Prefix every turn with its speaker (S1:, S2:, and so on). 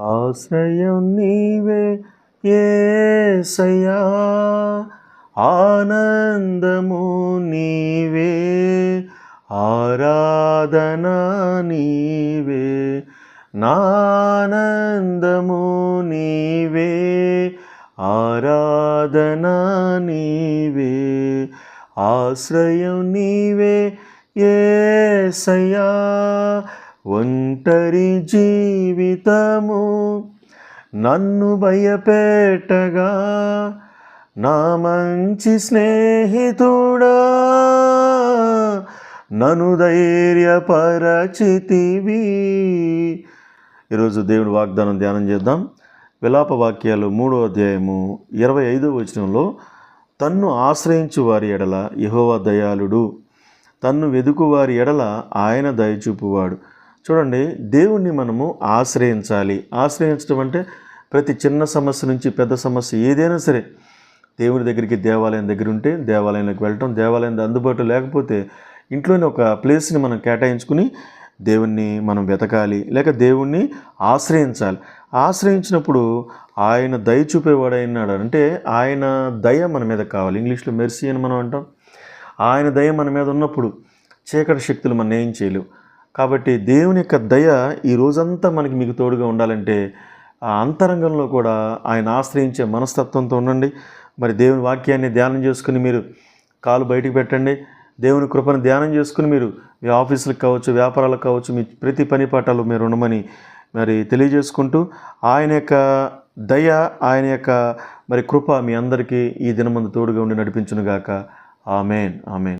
S1: ఆశ్రయం నీవే ఏసయ్యా. ఆనందము నీవే ఆరాధన నీవే నానందము నీవే ఆరాధన నీవే ఆశ్రయం నీవే ఏసయ్యా. ఒంటరి జీవితము నన్ను భయపెట్టగా నా మంచి స్నేహితుడా నన్ను ధైర్యపరచితివి. ఈరోజు దేవుడు వాగ్దానం ధ్యానం చేద్దాం. విలాప వాక్యాలు మూడో అధ్యాయము ఇరవై ఐదో వచనంలో తన్ను ఆశ్రయించు వారి ఎడల యహోవ దయాళుడు. తన్ను వెదుకు వారి ఎడల ఆయన దయచూపువాడు. చూడండి దేవుణ్ణి మనము ఆశ్రయించాలి. ఆశ్రయించడం అంటే ప్రతి చిన్న సమస్య నుంచి పెద్ద సమస్య ఏదైనా సరే. దేవుని దగ్గరికి దేవాలయం దగ్గర ఉంటే దేవాలయంలోకి వెళ్ళటం దేవాలయం అందుబాటులో లేకపోతే ఇంట్లోనే ఒక ప్లేస్ని మనం కేటాయించుకుని దేవుణ్ణి మనం వెతకాలి లేక దేవుణ్ణి ఆశ్రయించాలి. ఆశ్రయించినప్పుడు ఆయన దయ చూపేవాడు అయినాడు అంటే ఆయన దయ మన మీద కావాలి. ఇంగ్లీష్లో మెర్సీ అని మనం అంటాం. ఆయన దయ మన మీద ఉన్నప్పుడు చీకటి శక్తులు మనం ఏం చేయలేవు. కాబట్టి దేవుని యొక్క దయ ఈ రోజంతా మనకి మీకు తోడుగా ఉండాలంటే ఆ అంతరంగంలో కూడా ఆయన ఆశ్రయించే మనస్తత్వంతో ఉండండి. మరి దేవుని వాక్యాన్ని ధ్యానం చేసుకుని మీరు కాలు బయటికి పెట్టండి. దేవుని కృపను ధ్యానం చేసుకుని మీరు మీ ఆఫీసులకు కావచ్చు వ్యాపారాలకు కావచ్చు మీ ప్రతి పని పాఠాలు మీరు ఉండమని మరి తెలియజేసుకుంటూ ఆయన యొక్క దయ ఆయన యొక్క మరి కృప మీ అందరికీ ఈ దినమందు తోడుగా ఉండి నడిపించునుగాక. ఆమెన్. ఆమెన్.